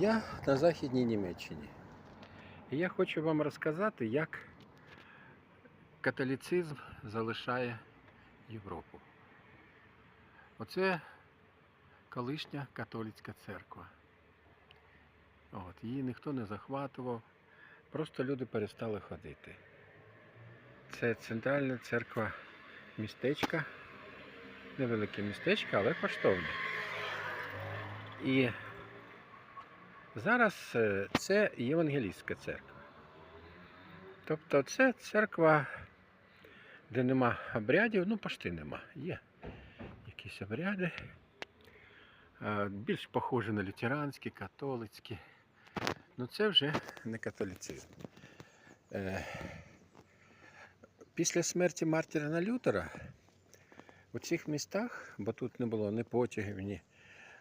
Я на Західній Німеччині. І я хочу вам розказати, як католіцизм залишає Європу. Оце колишня католицька церква. От, її ніхто не захватував, просто люди перестали ходити. Це центральна церква містечка, невелике містечко, але коштовне. І зараз е, це євангелістська церква. Тобто це церква, де нема обрядів, ну почти нема. Є якісь обряди. е, Більш похожі на лютеранські, католицькі. Ну це вже не католицизм. Е, Після смерті Мартіна Лютера у цих містах, бо тут не було ні потягів, ні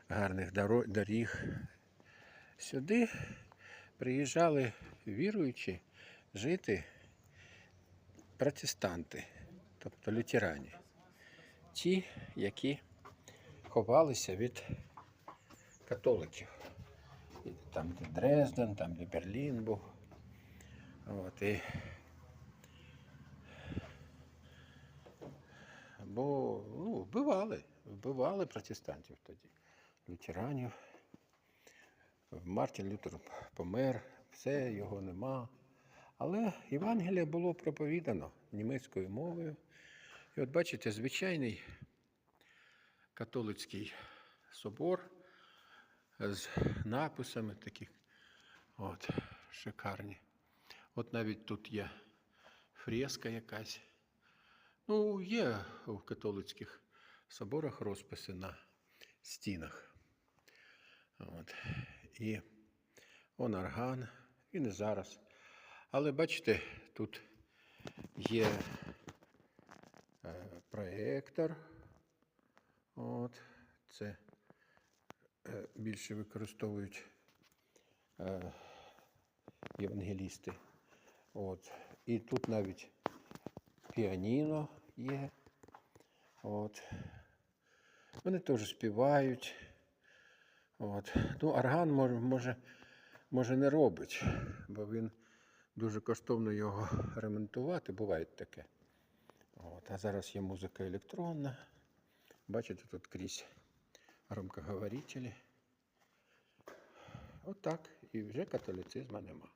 гарних доріг, сюди приїжджали віруючі жити протестанти, тобто лютерані. Ті, які ховалися від католиків. Там, де Дрезден, там, де Берлін був. От, і... Бо ну, вбивали, вбивали протестантів тоді, лютеранів. Мартін Лютер помер, все, його нема. Але Євангеліє було проповідано німецькою мовою. І от бачите, звичайний католицький собор з написами таких от, шикарні. От навіть тут є фреска якась. Ну, є в католицьких соборах розписи на стінах. От. І он орган, він і зараз. Але бачите, тут є е, проєктор. От. Це е, більше використовують е, євангелісти. От. І тут навіть піаніно є. От. Вони теж співають. От. Ну, орган може, може, може не робить, бо він дуже коштовно його ремонтувати, буває таке. От. А зараз є музика електронна. Бачите, тут крізь громкоговорителі. Отак. І вже католицизма нема.